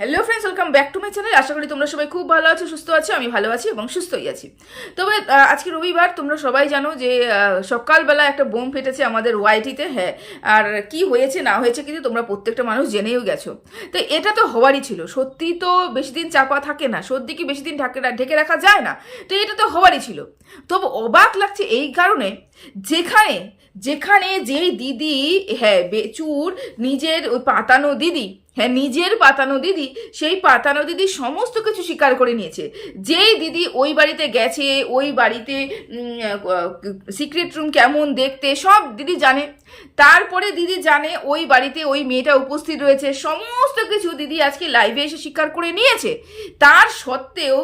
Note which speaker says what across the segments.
Speaker 1: Hello friends welcome back to my channel আশা করি তোমরা সবাই খুব ভালো আছো, সুস্থ আছো, আমি ভালো আছি এবং সুস্থই আছি। তবে আজকে রবিবার, তোমরা সবাই জানো যে সকালবেলা একটা বোম ফেটেছে আমাদের ওয়াইটিতে হ্যাঁ। আর কি হয়েছে, না হয়েছে কিন্তু তোমরা প্রত্যেকটা মানুষ জেনেও গেছো। তো এটা তো হওয়ারই ছিল। সত্যি তো বেশি দিন চাপা থাকে না, সত্যি কি বেশি দিন ঢাকে, ঢেকে রাখা যায় না? তো এটা তো হওয়ারই ছিল। তবে অবাক লাগছে এই কারণে যেখানে যেখানে যেই দিদি হ্যাঁ বেচুর নিজের ওই পাতানো দিদি হ্যাঁ নিজের পাতানো দিদি, সেই পাতানো দিদি সমস্ত কিছু স্বীকার করে নিয়েছে। যেই দিদি ওই বাড়িতে গেছে, ওই বাড়িতে সিক্রেট রুম কেমন দেখতে, সব দিদি জানে। তারপরে দিদি জানে ওই বাড়িতে ওই মেয়েটা উপস্থিত রয়েছে। সমস্ত কিছু দিদি আজকে লাইভে এসে স্বীকার করে নিয়েছে। তার সত্ত্বেও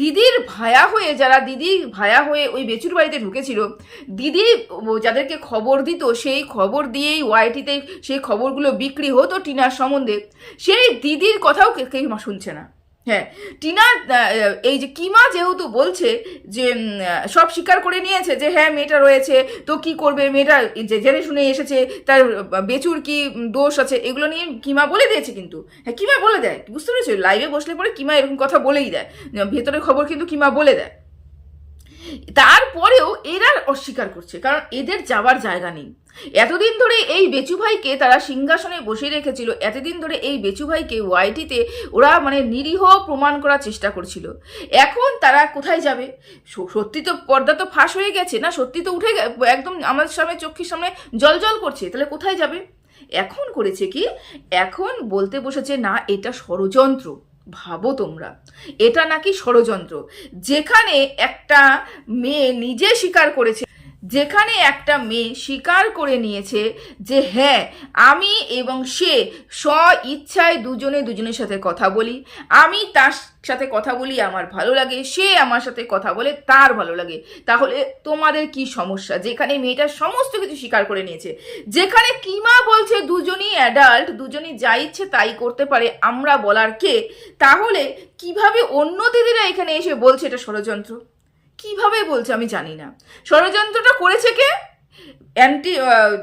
Speaker 1: দিদির ভায়া হয়ে, যারা দিদি ভায়া হয়ে ওই বেচুর বাড়িতে ঢুকেছিল, দিদি যাদেরকে খবর দিত, সেই খবর দিয়েই ওয়াইটিতে সেই খবরগুলো বিক্রি হতো টিনার সম্বন্ধে। সেই দিদির কথাও কেউ শুনছে না। হ্যাঁ টিনা এই যে কিমা যেহেতু বলছে যে সব স্বীকার করে নিয়েছে যে হ্যাঁ মেয়েটা রয়েছে, তো কি করবে? মেয়েটা যে জেনে শুনে এসেছে, তার বেচুর কি দোষ আছে? এগুলো নিয়ে কিমা বলে দিয়েছে কিন্তু। হ্যাঁ কিমা বলে দেয়, বুঝতে পেরেছ? লাইভে বসলে পরে কিমা এরকম কথা বলেই দেয়। ভেতরের খবর কিন্তু কিমা বলে দেয়। তারপরেও এরা অস্বীকার করছে, কারণ এদের যাওয়ার জায়গা নেই। এতদিন ধরে এই বেচু ভাইকে তারা সিংহাসনে বসিয়ে রেখেছিল, এতদিন ধরে এই বেচু ভাইকে ওয়াইটিতে ওরা মানে নিরীহ প্রমাণ করার চেষ্টা করছিল। এখন তারা কোথায় যাবে? সত্যি তো পর্দা তো ফাঁস হয়ে গেছে না? সত্যি তো উঠে একদম আমাদের সামনে চোখের সামনে জল জল করছে, তাহলে কোথায় যাবে? এখন করেছে কি? এখন বলতে বসেছে, না, এটা ষড়যন্ত্র। ভাবো তোমরা। এটা নাকি ষড়যন্ত্র। যেখানে একটা মেয়ে নিজে স্বীকার করেছে যেখানে একটা মেয়ে স্বীকার করে নিয়েছে যে হ্যাঁ আমি এবং সে স্ব ইচ্ছায় দুজনে দুজনের সাথে কথা বলি। আমি তার সাথে কথা বলি, আমার ভালো লাগে। সে আমার সাথে কথা বলে, তার ভালো লাগে। তাহলে তোমাদের কি সমস্যা? যেখানে মেয়েটা সমস্ত কিছু স্বীকার করে নিয়েছে, যেখানে কিমা বলছে দুজনই অ্যাডাল্ট দুজনই যা ইচ্ছে তাই করতে পারে, আমরা বলার কে? তাহলে কীভাবে অন্য দিদিরা এখানে এসে বলছে এটা ষড়যন্ত্র? কীভাবে বলছে আমি জানি না। ষড়যন্ত্রটা করেছে কে? অ্যান্টি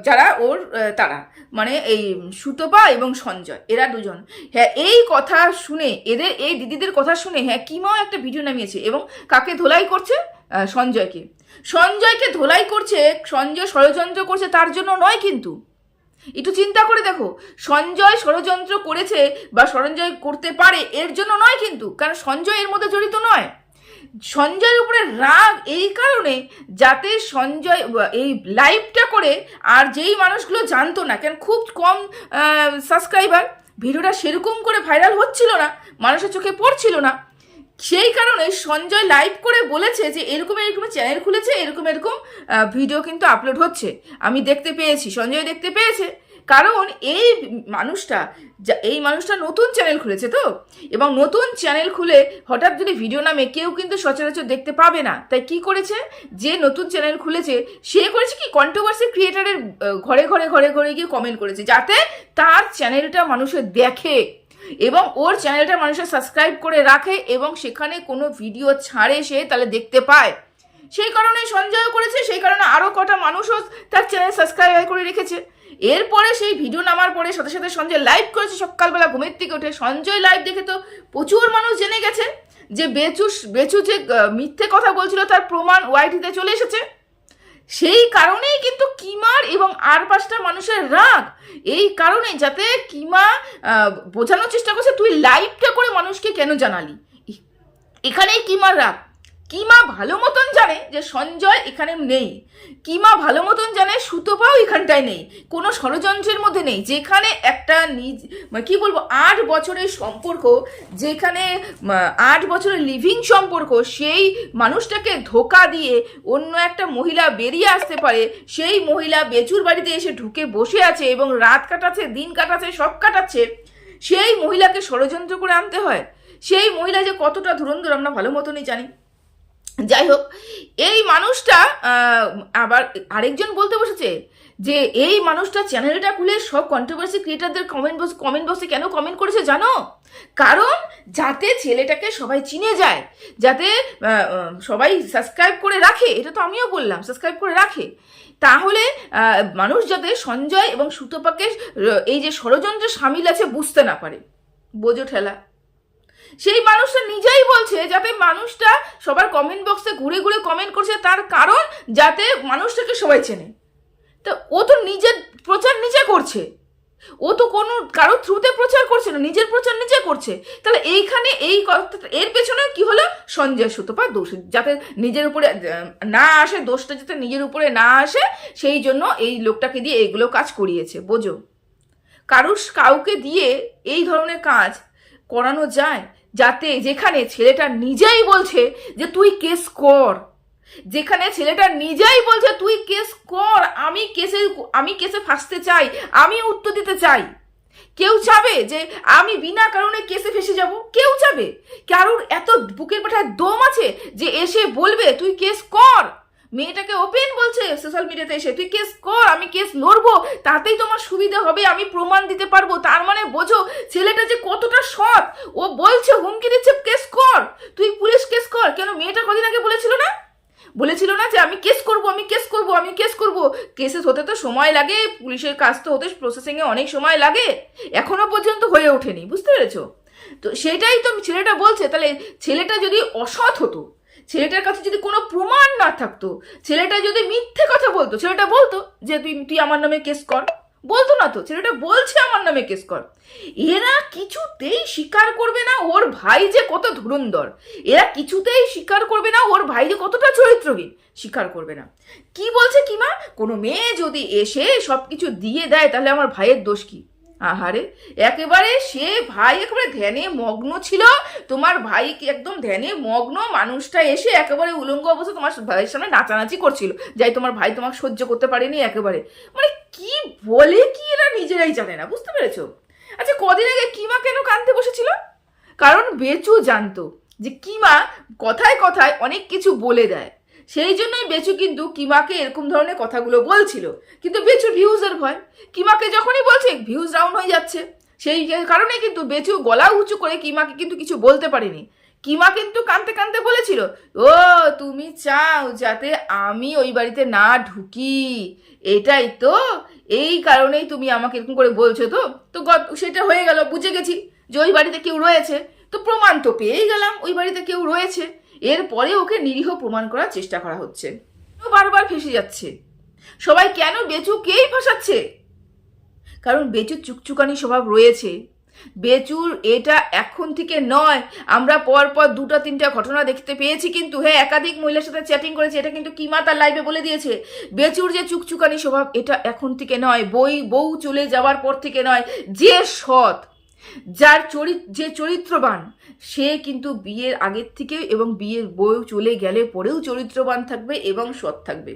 Speaker 1: যারা ওর তারা। মানে এই সুতপা এবং সঞ্জয়, এরা দুজন। হ্যাঁ এই কথা শুনে, এদের, এই দিদিদের কথা শুনে হ্যাঁ কিমাও একটা ভিডিও নামিয়েছে এবং কাকে ধোলাই করছে? সঞ্জয়কে। সঞ্জয়কে ধোলাই করছে, সঞ্জয় ষড়যন্ত্র করছে তার জন্য নয় কিন্তু। একটু চিন্তা করে দেখো, সঞ্জয় ষড়যন্ত্র করেছে বা ষড়যন্ত্র করতে পারে এর জন্য নয় কিন্তু, কারণ সঞ্জয় এর মধ্যে জড়িত নয়। সঞ্জয়ের উপরে রাগ এই কারণে যাতে সঞ্জয়, এই লাইভটা করে আর যেই মানুষগুলো জানতো না, কেন খুব কম সাবস্ক্রাইবার ভিডিওটা সেরকম করে ভাইরাল হচ্ছিল না, মানুষের চোখে পড়ছিল না, সেই কারণে সঞ্জয় লাইভ করে বলেছে যে এরকম এরকম চ্যানেল খুলেছে, এরকম এরকম ভিডিও কিন্তু আপলোড হচ্ছে। আমি দেখতে পেয়েছি, সঞ্জয় দেখতে পেয়েছে কারণ এই মানুষটা এই মানুষটা নতুন চ্যানেল খুলেছে তো? এবং নতুন চ্যানেল খুলে হঠাৎ যদি ভিডিও নামে কেউ কিন্তু সচরাচর দেখতে পাবে না। তাই কি করেছে? যে নতুন চ্যানেল খুলেছে, সে করেছে কি? কন্ট্রোভার্সি ক্রিয়েটারের ঘরে ঘরে ঘরে ঘরে গিয়ে কমেন্ট করেছে, যাতে তার চ্যানেলটা মানুষের দেখে এবং ওর চ্যানেলটা মানুষের সাবস্ক্রাইব করে রাখে এবং সেখানে কোনো ভিডিও ছাড়ে সে তাহলে দেখতে পায়। সেই কারণে সঞ্জয় করেছে, সেই কারণে আরও কটা মানুষও তার চ্যানেল সাবস্ক্রাইব করে রেখেছে। এরপরে সেই ভিডিও নামার পরে সাথে সাথে সঞ্জয় লাইভ করেছে। সকালবেলা ঘুমের থেকে উঠে সঞ্জয় লাইভ দেখে তো প্রচুর মানুষ জেনে গেছে যে বেচু বেচু যে মিথ্যে কথা বলছিল তার প্রমাণ ওয়াইটিতে চলে এসেছে। সেই কারণেই কিন্তু কিমার এবং আর পাঁচটা মানুষের রাগ। এই কারণে যাতে কিমা বোঝানোর চেষ্টা করছে, তুই লাইভটা করে মানুষকে কেন জানালি? এখানেই কিমার রাগ। কিমা ভালো মতন জানে যে সঞ্জয় এখানে নেই? কিমা ভালো মতন জানে সুতোপাও এখানটায় নেই? কোনো ষড়যন্ত্রের মধ্যে নেই? যেখানে একটা নিজ মানে কি বলব, আট বছরের সম্পর্ক, যেখানে আট বছরের লিভিং সম্পর্ক, সেই মানুষটাকে ধোকা দিয়ে অন্য একটা মহিলা বেরিয়ে আসতে পারে। সেই মহিলা বেচুর বাড়িতে এসে ঢুকে বসে আছে এবং রাত কাটাচ্ছে, দিন কাটাচ্ছে, সব কাটাচ্ছে। সেই মহিলাকে ষড়যন্ত্র করে আনতে হয়। সেই মহিলা যে কতটা ধুরন্ধর, আমরা ভালো মতনই জানি। যাই হোক এই মানুষটা আবার আরেকজন বলতে বসেছে যে, এই মানুষটা চ্যানেলটা খুলে সব কন্ট্রোভার্সি ক্রিয়েটারদের কমেন্ট বক্স কমেন্ট বক্সে কেন কমেন্ট করেছে জানো? কারণ যাতে ছেলেটাকে সবাই চিনে যায়, যাতে সবাই সাবস্ক্রাইব করে রাখে, এটা তো আমিও বললাম সাবস্ক্রাইব করে রাখে, তাহলে মানুষ যাতে সঞ্জয় এবং সুতপাকে, এই যে ষড়যন্ত্রে সামিল আছে বুঝতে না পারে। বোঝো ঠেলা। সেই মানুষটা নিজেই বলছে যাতে মানুষটা সবার কমেন্ট বক্সে ঘুরে ঘুরে কমেন্ট করছে, তার কারণ যাতে মানুষটাকে সবাই চেনে। তা ও তো নিজের প্রচার নিজে করছে। ও তো কোনো, কারোর থ্রুতে প্রচার করছে না, নিজের প্রচার নিজে করছে। তাহলে এইখানে এই এর পেছনে কি হলো? সঞ্জয় সুতপা দোষ, যাতে নিজের উপরে না আসে, দোষটা যাতে নিজের উপরে না আসে, সেই জন্য এই লোকটাকে দিয়ে এইগুলো কাজ করিয়েছে, বোঝো। কারুর, কাউকে দিয়ে এই ধরনের কাজ করানো যায় যাতে যেখানে ছেলেটা নিজেই বলছে যে তুই কেস কর। যেখানে ছেলেটা নিজেই বলছে তুই কেস কর, আমি কেসে আমি কেসে ফাঁসতে চাই, আমি উত্তর দিতে চাই। কেউ চাবে যে আমি বিনা কারণে কেসে ফেসে যাব? কেউ চাবে? কারুর এত বুকের পাঠায় দম আছে যে এসে বলবে, তুই কেস কর। মেয়েটাকে ওপেন বলছে সোশ্যাল মিডিয়াতে এসে, তুই কেস কর, আমি কেস লড়বো, তাতেই তোমার সুবিধা হবে, আমি প্রমাণ দিতে পারব। তার মানে বোঝো, ছেলেটা যে কতটা সৎ, ও বলছে, হুমকি দিচ্ছে কেস কর, তুই পুলিশ কেস কর। কেন, মেয়েটা কদিন আগে বলেছিল না? বলেছিল না যে, আমি কেস করব, আমি কেস করব, আমি কেস করব। কেসেস হতে তো সময় লাগে, পুলিশের কাজ তো হতে প্রসেসিংয়ে অনেক সময় লাগে। এখনও পর্যন্ত হয়ে ওঠেনি, বুঝতে পেরেছ? তো সেটাই তো ছেলেটা বলছে, তাহলে ছেলেটা যদি অসৎ হতো ছেলেটার কাছে যদি কোনো প্রমাণ না থাকতো, ছেলেটা যদি মিথ্যে কথা বলতো, ছেলেটা বলতো যে তুই তুই আমার নামে কেস কর। বলতো না তো, ছেলেটা বলছে আমার নামে কেস কর। এরা কিছুতেই স্বীকার করবে না ওর ভাই যে কত ধুরন্ধর এরা কিছুতেই স্বীকার করবে না ওর ভাই যে কতটা চরিত্রহীন। স্বীকার করবে না। কি বলছে কিমা? কোনো মেয়ে যদি এসে সব কিছু দিয়ে দেয়, তাহলে আমার ভাইয়ের দোষ কি? আহারে, একেবারে সে ভাই একেবারে ধ্যানে মগ্ন ছিল। তোমার ভাই একদম ধ্যানে মগ্ন মানুষটা এসে একেবারে উলঙ্গ অবস্থা তোমার ভাইয়ের সামনে নাচানাচি করছিল। যাই, তোমার ভাই তোমাকে সহ্য করতে পারেনি একেবারে। মানে কি বলে কি এরা নিজেরাই জানে না, বুঝতে পেরেছ? আচ্ছা কদিন আগে কিমা কেন কানতে বসেছিল? কারণ বেচু জানতো যে কিমা কথায় কথায় অনেক কিছু বলে দেয়। সেই জন্যই বেচু কিন্তু কিমাকে এরকম ধরনের কথাগুলো বলছিল। কিন্তু বেচুর ভিউজের ভয়। কিমাকে যখনই বলছে ভিউজ ডাউন হয়ে যাচ্ছে। সেই কারণে কিন্তু বেচু গলা উঁচু করে কিমাকে কিন্তু কিছু বলতে পারেনি। কিমা কিন্তু কানতে কানতে বলেছিল, ও, তুমি চাও যাতে আমি ওই বাড়িতে না ঢুকি। এটাই তো, এই কারণেই তুমি আমাকে এরকম করে বলছো তো। তো সেটা হয়ে গেল, বুঝে গেছি যে ওই বাড়িতে কেউ রয়েছে। তো প্রমাণ তো পেয়েই গেলাম, ওই বাড়িতে কেউ রয়েছে। এরপরে ওকে নিরীহ প্রমাণ করার চেষ্টা করা হচ্ছে। ও বারবার ফেসে যাচ্ছে। সবাই কেন বেচুকেই ফাঁসাচ্ছে? কারণ বেচুর চুকচুকানি স্বভাব রয়েছে। বেচুর এটা এখন থেকে নয়, আমরা পর পর দুটো তিনটা ঘটনা দেখতে পেয়েছি কিন্তু হ্যাঁ একাধিক মহিলার সাথে চ্যাটিং করেছে, এটা কিন্তু কিমা তার লাইভে বলে দিয়েছে। বেচুর যে চুকচুকানি স্বভাব, এটা এখন থেকে নয়, বই, বউ চলে যাওয়ার পর থেকে নয়, যে সৎ। যার চরিত যে চরিত্রবান, সে কিন্তু বিয়ের আগের থেকে এবং বিয়ের বউ চলে গেলে পরেও চরিত্রবান থাকবে এবং সৎ থাকবে।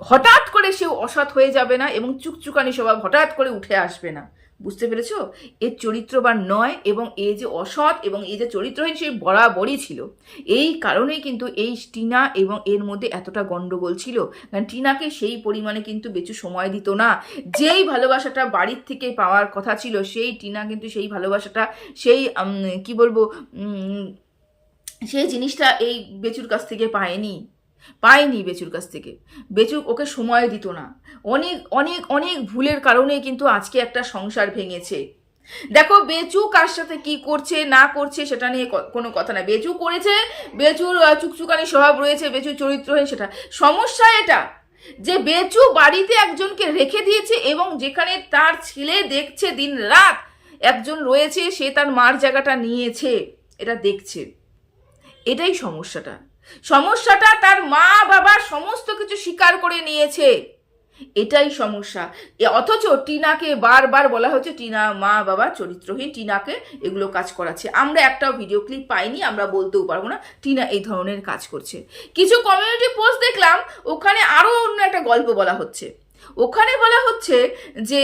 Speaker 1: হঠাৎ করে সে অসৎ হয়ে যাবে না এবং চুকচুকানি স্বভাব হঠাৎ করে উঠে আসবে না। বুঝতে পেরেছ? এর চরিত্রবান নয় এবং এ যে অসৎ এবং এই যে চরিত্রহীন সেই বরাবরই ছিল। এই কারণেই কিন্তু এই টিনা এবং এর মধ্যে এতটা গণ্ডগোল ছিল। কারণ টিনাকে সেই পরিমাণে কিন্তু বেচু সময় দিত না। যেই ভালোবাসাটা বাড়ির থেকে পাওয়ার কথা ছিল, সেই টিনা কিন্তু সেই ভালোবাসাটা, সেই কি বলব সেই জিনিসটা এই বেচুর কাছ থেকে পায়নি। পায়নি বেচুর কাছ থেকে। বেচু ওকে সময় দিত না। অনেক অনেক অনেক ভুলের কারণে কিন্তু আজকে একটা সংসার ভেঙেছে। দেখো, বেচু কার সাথে কি করছে, না করছে সেটা নিয়ে কোনো কথা না বেচু করেছে, বেচুর চুকচুকানি স্বভাব রয়েছে, বেচুর চরিত্রহীন সেটা। সমস্যা এটা যে বেচু বাড়িতে একজনকে রেখে দিয়েছে এবং যেখানে তার ছেলে দেখছে দিন রাত একজন রয়েছে, সে তার মার জায়গাটা নিয়েছে। এটা দেখছে। এটাই সমস্যাটা। সমস্যাটা তার মা বাবা সমস্ত কিছু স্বীকার করে নিয়েছে। এটাই সমস্যা। অথচ টিনাকে বারবার বলা হচ্ছে, টিনা, মা, বাবা, চরিত্রহীন, টিনাকে এগুলো কাজ করাচ্ছে। আমরা একটাও ভিডিও ক্লিপ পাইনি, আমরা বলতেও পারব না, টিনা এই ধরনের কাজ করছে। কিছু কমিউনিটি পোস্ট দেখলাম, ওখানে আরও অন্য একটা গল্প বলা হচ্ছে। ওখানে বলা হচ্ছে যে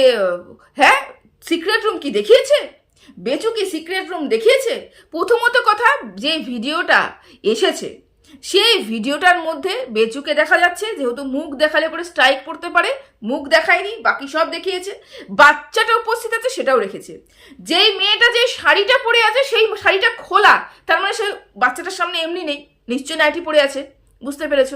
Speaker 1: হ্যাঁ সিক্রেট রুম কি দেখিয়েছে? বেচু কি সিক্রেট রুম দেখিয়েছে? প্রথমত কথা, যে ভিডিওটা এসেছে সেই ভিডিওটার মধ্যে বেচুকে দেখা যাচ্ছে, যেহেতু মুখ দেখালে পরে স্ট্রাইক পড়তে পারে, মুখ দেখায়নি, বাকি সব দেখিয়েছে, বাচ্চাটা উপস্থিত আছে সেটাও রেখেছে। যেই মেয়েটা যে শাড়িটা পরে আছে, সেই শাড়িটা খোলা, তার মানে সে বাচ্চাটার সামনে এমনি নেই নিশ্চয় নাইটি পরে আছে, বুঝতে পেরেছ?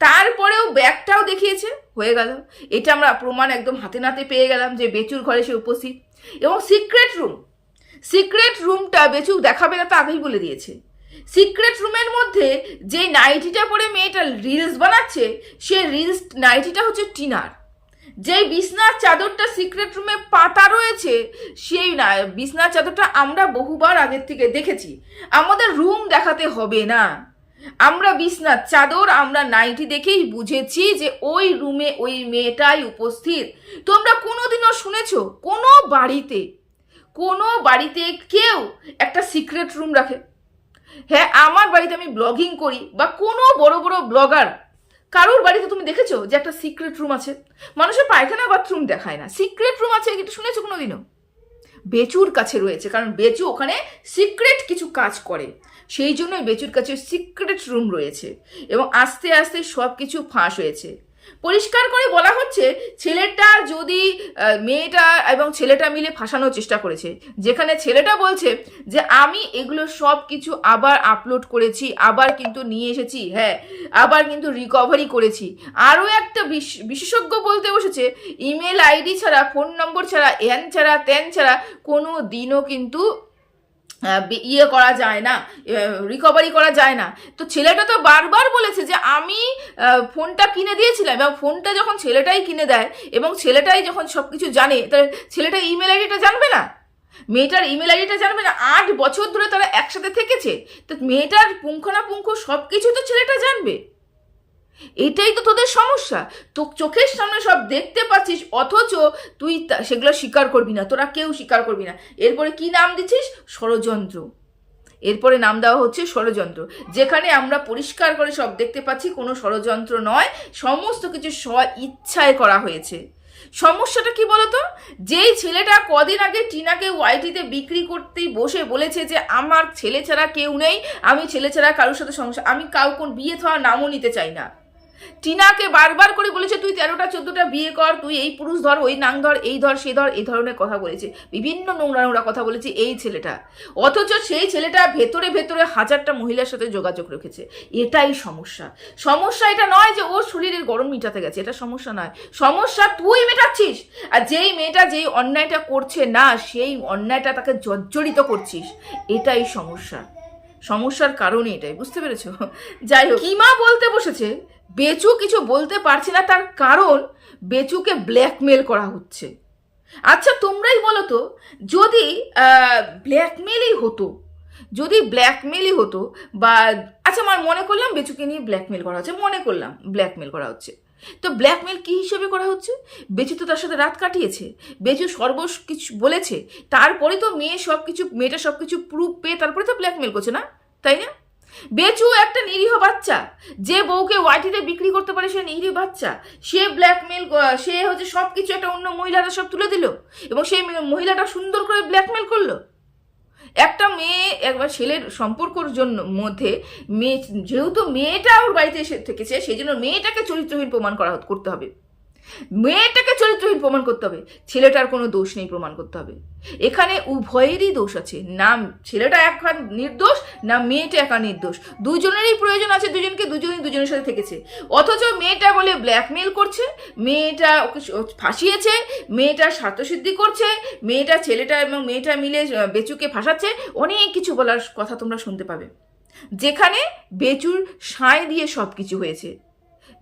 Speaker 1: তারপরেও ব্যাগটাও দেখিয়েছে, হয়ে গেল। এটা আমরা প্রমাণ একদম হাতে নাতে পেয়ে গেলাম যে বেচুর ঘরে সে উপস্থিত। এবং সিক্রেট রুম সিক্রেট রুমটা বেচু দেখাবে না তো আগেই বলে দিয়েছে। সিক্রেট রুমের মধ্যে যে নাইটিটা পরে মেয়েটা রিলস বানাচ্ছে, সে রিলস নাইটিটা হচ্ছে টিনার। যেই বিছনার চাদরটা সিক্রেট রুমে পাতা রয়েছে, সেই বিছনার চাদরটা আমরা বহুবার আগের থেকে দেখেছি। আমাদের রুম দেখাতে হবে না। আমরা বিছনার চাদর, আমরা নাইটি দেখেই বুঝেছি যে ওই রুমে ওই মেয়েটাই উপস্থিত। তোমরা কোনোদিনও শুনেছো, কোনো বাড়িতে কোনো বাড়িতে কেউ একটা সিক্রেট রুম রাখে? হ্যাঁ আমার বাড়িতে আমি ব্লগিং করি বা কোনো বড় বড় ব্লগার কারোর বাড়িতে তুমি দেখেছ যে একটা সিক্রেট রুম আছে? মানুষের পায়খানা বাথরুম দেখায় না। সিক্রেট রুম আছে এটা শুনেছো কোনোদিনও? বেচুর কাছে রয়েছে, কারণ বেচু ওখানে সিক্রেট কিছু কাজ করে। সেই জন্যই বেচুর কাছে সিক্রেট রুম রয়েছে এবং আস্তে আস্তে সব কিছু ফাঁস হয়েছে। পরিষ্কার করে বলা হচ্ছে, ছেলেটা যদি মেয়েটা এবং ছেলেটা মিলে ফাঁসানোর চেষ্টা করেছে। যেখানে ছেলেটা বলছে যে, আমি এগুলো সব কিছু আবার আপলোড করেছি, আবার কিন্তু নিয়ে এসেছি হ্যাঁ আবার কিন্তু রিকভারি করেছি। আরও একটা বিশ- বিশেষজ্ঞ বলতে বসেছে ইমেল আইডি ছাড়া ফোন নম্বর ছাড়া এন ছাড়া তেন ছাড়া, কোনো দিনও কিন্তু ইয়ে করা যায় না রিকভারি করা যায় না। তো ছেলেটা তো বারবার বলেছে যে আমি ফোনটা কিনে দিয়েছিলাম এবং ফোনটা যখন ছেলেটাই কিনে দেয় এবং ছেলেটাই যখন সব কিছু জানে, তাহলে ছেলেটা ইমেল আইডিটা জানবে না? মেয়েটার ইমেল আইডিটা জানবে না? আট বছর ধরে তারা একসাথে থেকেছে। তো মেয়েটার পুঙ্খানাপুঙ্খ সব কিছু তো ছেলেটা জানবে। এটাই তো তোদের সমস্যা। তো চোখের সামনে সব দেখতে পাচ্ছিস, অথচ তুই সেগুলো স্বীকার করবি না, তোরা কেউ স্বীকার করবি না। এরপরে কি নাম দিচ্ছিস? ষড়যন্ত্র। এরপরে নাম দেওয়া হচ্ছে ষড়যন্ত্র। যেখানে আমরা পরিষ্কার করে সব দেখতে পাচ্ছি, কোনো ষড়যন্ত্র নয়, সমস্ত কিছু স্ব ইচ্ছায় করা হয়েছে। সমস্যাটা কি বলতো? যেই ছেলেটা কদিন আগে টিনাকে ওয়াইটিতে বিক্রি করতেই বসে বলেছে যে, আমার ছেলে ছাড়া কেউ নেই, আমি ছেলে ছাড়া কারোর সাথে সংসার, আমি কাউ কোন বিয়ে থাওয়া নামও নিতে চাই না। টিনাকে বারবার করে বলেছে, তুই তেরোটা, চোদ্দটা বিয়ে কর, তুই এই পুরুষ ধর, ওই নাং ধর, এই ধর, সে ধর, এই ধরনের কথা বলেছে। বিভিন্ন নোংরা নোংরা কথা বলেছে এই ছেলেটা। অথচ সেই ছেলেটা ভেতরে ভেতরে হাজারটা মহিলার সাথে যোগাযোগ রেখেছে। এটাই সমস্যা। সমস্যা এটা নয় যে ওর শরীরের গরম মিটাতে গেছে, এটা সমস্যা নয়। সমস্যা তুই মেটাচ্ছিস। আর যেই মেয়েটা যেই অন্যায়টা করছে না, সেই অন্যায়টা তাকে জর্জরিত করছিস। এটাই সমস্যা। সমস্যার কারণে এটাই, বুঝতে পেরেছ? যাই হোক, কিমা বলতে বসেছে, বেচু কিছু বলতে পারছে না, তার কারণ বেচুকে ব্ল্যাকমেল করা হচ্ছে। আচ্ছা তোমরাই বলো তো, যদি ব্ল্যাকমেলই হতো, যদি ব্ল্যাকমেলই হতো বা আচ্ছা আমার মনে করলাম বেচুকে নিয়ে ব্ল্যাকমেল করা হচ্ছে, মনে করলাম ব্ল্যাকমেল করা হচ্ছে। তো ব্ল্যাকমেল কি হিসেবে করা হচ্ছে? বেচু তো তার সাথে রাত কাটিয়েছে। বেচু সর্ব কিছু বলেছে। তারপরে তো মেয়ে সব কিছু মেয়েটা সব কিছু প্রুফ পেয়ে তারপরে তো ব্ল্যাকমেল করছে না? তাই না? বেচু একটা নিরীহ বাচ্চা। যে বউকে ওয়াইটিতে বিক্রি করতে পারে সে নিরীহ বাচ্চা। সে ব্ল্যাকমেল সে হচ্ছে সব কিছু একটা অন্য মহিলারা সব তুলে দিল। এবং সেই মহিলাটা সুন্দর করে ব্ল্যাকমেল করল। একটা মেয়ে, একবার ছেলের সম্পর্কর জন্য মধ্যে মেয়ে, যেহেতু মেয়েটা ওর বাড়িতে এসে থেকেছে, সেই জন্য মেয়েটাকে চরিত্রহীন প্রমাণ করা করতে হবে। মেয়েটাকে চরিত্রহীন প্রমাণ করতে হবে, ছেলেটার কোনো দোষ নেই প্রমাণ করতে হবে। এখানে উভয়েরই দোষ আছে, না ছেলেটা এক নির্দোষ, না মেয়েটা একা নির্দোষ। দুজনেরই প্রয়োজন আছে, দুজনকে দুজনই দুজনের সাথে থেকেছে। অথচ মেয়েটা বলে ব্ল্যাকমেল করছে, মেয়েটা ওকে ফাঁসিয়েছে, মেয়েটা স্বার্থসিদ্ধি করছে, মেয়েটা ছেলেটা এবং মেয়েটা মিলে বেচুকে ফাঁসাচ্ছে, অনেক কিছু বলার কথা তোমরা শুনতে পাবে। যেখানে বেচুর সায় দিয়ে সব কিছু হয়েছে।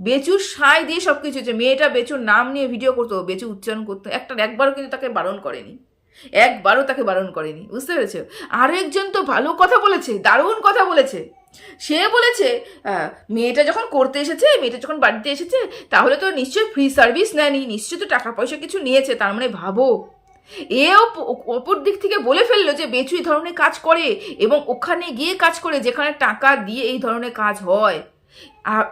Speaker 1: বেচুর সাই দিয়ে সব কিছু হয়েছে। মেয়েটা বেচুর নাম নিয়ে ভিডিও করতো, বেচু উচ্চারণ করতো। একটা একবারও কিন্তু তাকে বারণ করেনি। একবারও তাকে বারণ করেনি। বুঝতে পেরেছ? আরও একজন তো ভালো কথা বলেছে, দারুণ কথা বলেছে। সে বলেছে মেয়েটা যখন করতে এসেছে, মেয়েটা যখন বাড়িতে এসেছে, তাহলে তো নিশ্চয়ই ফ্রি সার্ভিস নেয়নি, নিশ্চয়ই তো টাকা পয়সা কিছু নিয়েছে, তার মানে ভাবো। এও অপর দিক থেকে বলে ফেলল যে, বেচু এই ধরনের কাজ করে এবং ওখানে গিয়ে কাজ করে যেখানে টাকা দিয়ে এই ধরনের কাজ হয়।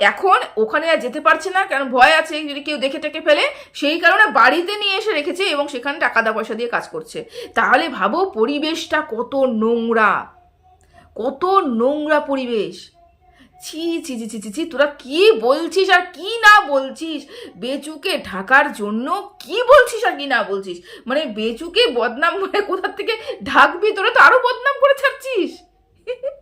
Speaker 1: এখন ওখানে আর যেতে পারছে না, কারণ ভয় আছে যদি কেউ দেখে টেকে ফেলে, সেই কারণে বাড়িতে নিয়ে এসে রেখেছে এবং সেখানে টাকা দা পয়সা দিয়ে কাজ করছে। তাহলে ভাবো পরিবেশটা কত নোংরা কত নোংরা পরিবেশ। ছি ছি ছি ছি ছি তোরা কি বলছিস আর কি না বলছিস? বেচুকে ঢাকার জন্য কি বলছিস আর কি না বলছিস? মানে বেচুকে বদনাম মানে কোথার থেকে ঢাকবি? তোরা তো আরও বদনাম করে ছাড়ছিস।